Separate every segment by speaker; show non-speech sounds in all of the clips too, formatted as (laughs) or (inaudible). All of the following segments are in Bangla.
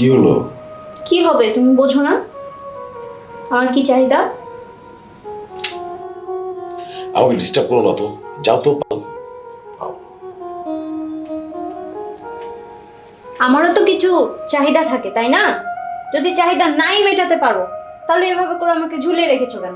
Speaker 1: কি হলো?
Speaker 2: কি হবে তুমি বোঝো না? আমার কি চাহিদা?
Speaker 1: আমাকে ডিস্টার্ব করো না তো যাও তো।
Speaker 2: আমারও তো কিছু চাহিদা থাকে তাই না? যদি চাহিদা নাই মেটাতে পারো তাহলে এভাবে করে আমাকে ঝুলিয়ে রেখেছো কেন?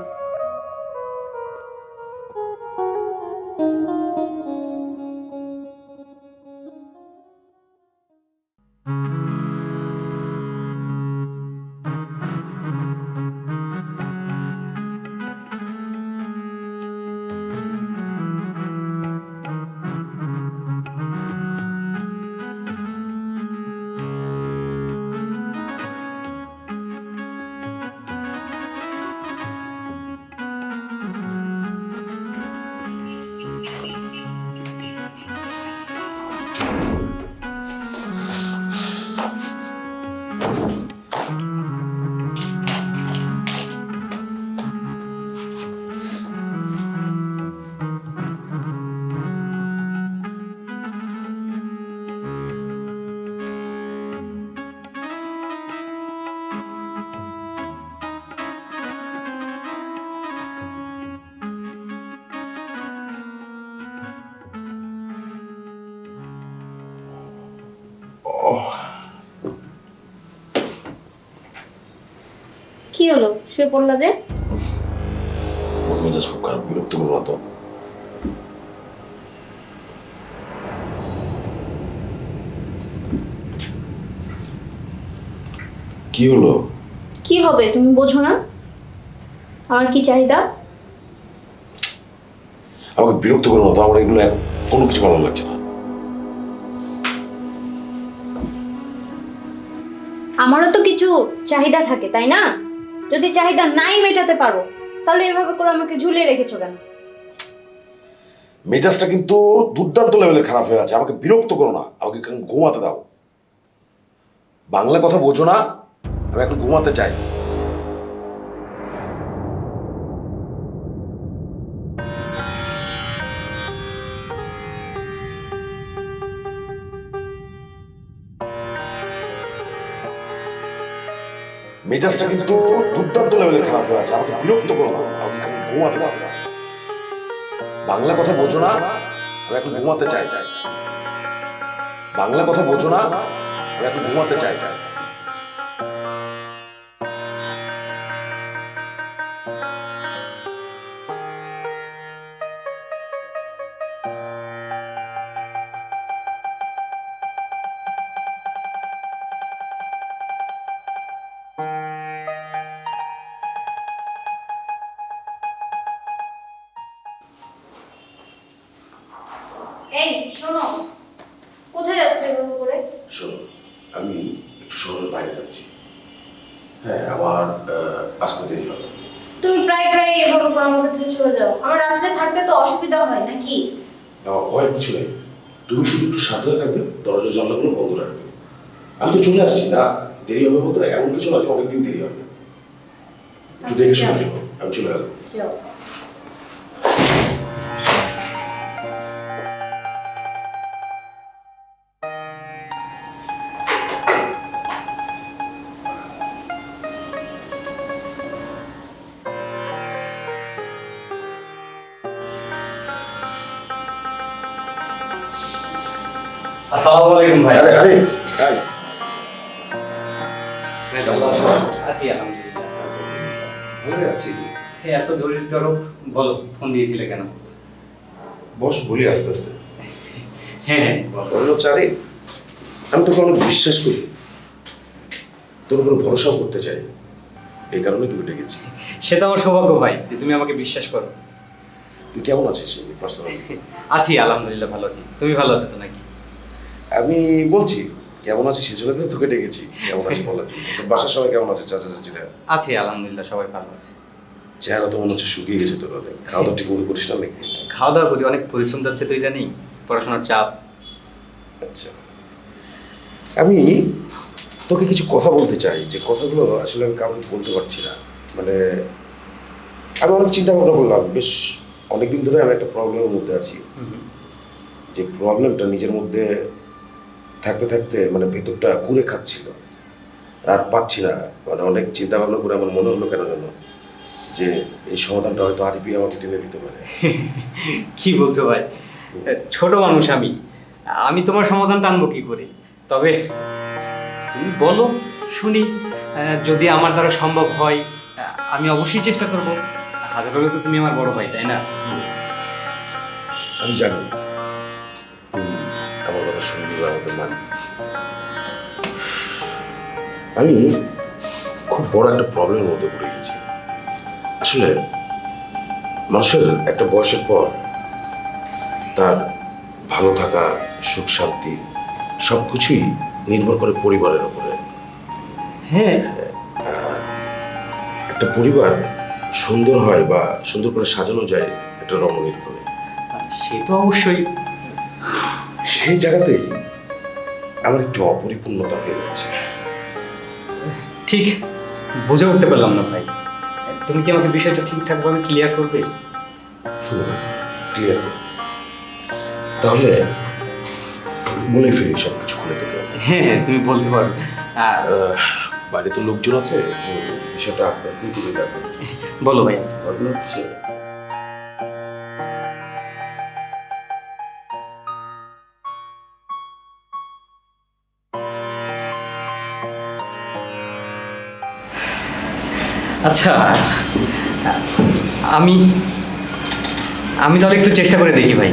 Speaker 2: কি হলো? শুয়ে পড়লা যে?
Speaker 1: মন মেজাজ খুব খারাপ বিরক্ত তো। কি হলো?
Speaker 2: কি হবে তুমি বোঝো না? আমার কি চাহিদা?
Speaker 1: আমাকে বিরক্ত করো না তো আমার এগুলো কোনো কিছু ভালো লাগছে না।
Speaker 2: আমারও তো কিছু চাহিদা থাকে তাই না? যদি চাহিদা নাই মেটাতে পারো, তাহলে এভাবে করে আমাকে ঝুলিয়ে রেখেছো কেন?
Speaker 1: মেজাজটা কিন্তু দুর্দান্ত লেভেলের খারাপ হয়ে আছে। আমাকে বিরক্ত করো না। আমাকে ঘুমাতে দাও। বাংলা কথা বোঝো না। আমি এখন ঘুমাতে চাই। মেজাজটা কিন্তু দুর্দান্ত লেভেলের খারাপ হয়ে আছে। আমাকে বিরক্ত করো না। ঘুমাতে দাও। বাংলা কথা বোঝো না, আমি এখন ঘুমাতে চাই। বাংলা কথা বোঝো না, আমি এখন ঘুমাতে চাই।
Speaker 2: এই শোনো। কোথায় যাচ্ছ এভাবে করে?
Speaker 1: শোনো আমি একটু শহরের বাইরে যাচ্ছি। হ্যাঁ আমার আসতে দেরি হবে।
Speaker 2: তুমি প্রায় প্রায় এভাবে করে আমাকে ছেড়ে চলে যাও। আমার রাত্রে থাকতে তো অসুবিধা হয় নাকি?
Speaker 1: আমার ভয়ের কিছু নেই। তুমি শুধু একটু সাবধানে থাকবে দরজা জানলাগুলো বন্ধ রাখবে। আমি তো চলে আসছি না? দেরি হবে বলতে না, এমন কিছু না যে অনেকদিন দেরি হবে। একটু দেখে শুনে আমি চলে গেলাম।
Speaker 3: আসসালামু আলাইকুম ভাই।
Speaker 1: আরে আরে আরে
Speaker 3: আছি? আলহামদুলিল্লাহ।
Speaker 1: ভালো আছি।
Speaker 3: এত জরুরি তরফ বলো ফোন দিয়েছিলে কেন?
Speaker 1: বস বলি আস্তে আস্তে।
Speaker 3: হ্যাঁ হ্যাঁ
Speaker 1: বলল চারে আমি তোকে অনেক বিশ্বাস করি। তোর উপরে ভরসাও করতে চাই। এই কারণে তোকে ডেকেছি।
Speaker 3: সে তো আমার সৌভাগ্য ভাই যে তুমি আমাকে বিশ্বাস করো।
Speaker 1: তুই কেমন আছিস?
Speaker 3: আছি আলহামদুলিল্লাহ ভালো আছি। তুমি ভালো আছো তো নাকি?
Speaker 1: আমি বলছি কেমন আছিস? সেজন্য তো তোকে ডেকেছি। কেমন আছিস? বলার জন্য। তোর বাসার সবাই কেমন আছে? চাচা চাচিরা?
Speaker 3: আছি আলহামদুলিল্লাহ সবাই ভালো আছে।
Speaker 1: চেহারা তো মনে হচ্ছে শুকিয়ে গেছে তোর অনেক। খাওয়া দাওয়া ঠিক মতো করিস না নাকি?
Speaker 3: খাওয়া দাওয়া করি অনেক পরিশ্রম যাচ্ছে তুই জানি পড়াশোনার চাপ।
Speaker 1: আচ্ছা। আমি তোকে কিছু কথা বলতে চাই। যে কথাগুলো আসলে আমি কাউকে বলতে পারছি না। মানে আমি অনেক চিন্তা ভাবনা করলাম। বেশ অনেকদিন ধরে আমি একটা প্রবলেমের মধ্যে আছি। যে প্রবলেমটা নিজের মধ্যে থাকতে থাকতে মানে ভেতরটা কুড়ে খাচ্ছিল। আর পাচ্ছি না মানে অনেক চিন্তা ভাবনা করে আমার মনে হলো কেন জানো যে এই সমাধানটা হয়তো আরিপি আমাকে টেনে দিতে পারে। (laughs)
Speaker 3: কি বলছো ভাই? ছোট মানুষ আমি। আমি তোমার সমাধান টানবো কি করে? তবে তুমি বলো শুনি যদি আমার দ্বারা সম্ভব হয় আমি অবশ্যই চেষ্টা করব। হাজার হলে তো তুমি আমার বড় ভাই তাই না?
Speaker 1: আমি জানি। মানবি আমি খুব বড় একটা প্রবলেমের মধ্যে পড়ে গেছি। আসলে মানুষের একটা বয়সের পর তার ভালো থাকা সুখ শান্তি সব কিছুই নির্ভর করে পরিবারের উপরে।
Speaker 3: হ্যাঁ।
Speaker 1: একটা পরিবার সুন্দর হয় বা সুন্দর করে সাজানো যায় একটা রমণীর করে
Speaker 3: সে তো অবশ্যই।
Speaker 1: সেই জায়গাতেই আমার একটু অপরিপূর্ণতা হয়ে যাচ্ছে।
Speaker 3: ঠিক বুঝে উঠতে পারলাম না ভাই। তুমি কি আমাকে বিষয়টা ঠিকঠাকভাবে ক্লিয়ার করবে?
Speaker 1: ক্লিয়ার তাহলে বলে ফিরি সব কিছু খুলে দেবো
Speaker 3: হ্যাঁ হ্যাঁ, তুমি বলতে পারো। আহ,
Speaker 1: আহ, বাইরে তো লোকজন আছে? বিষয়টা আস্তে আস্তে তুলে যাবে
Speaker 3: বলো ভাই।
Speaker 1: ঘটনা হচ্ছে
Speaker 3: আচ্ছা আমি আমি তাহলে একটু চেষ্টা করে দেখি ভাই।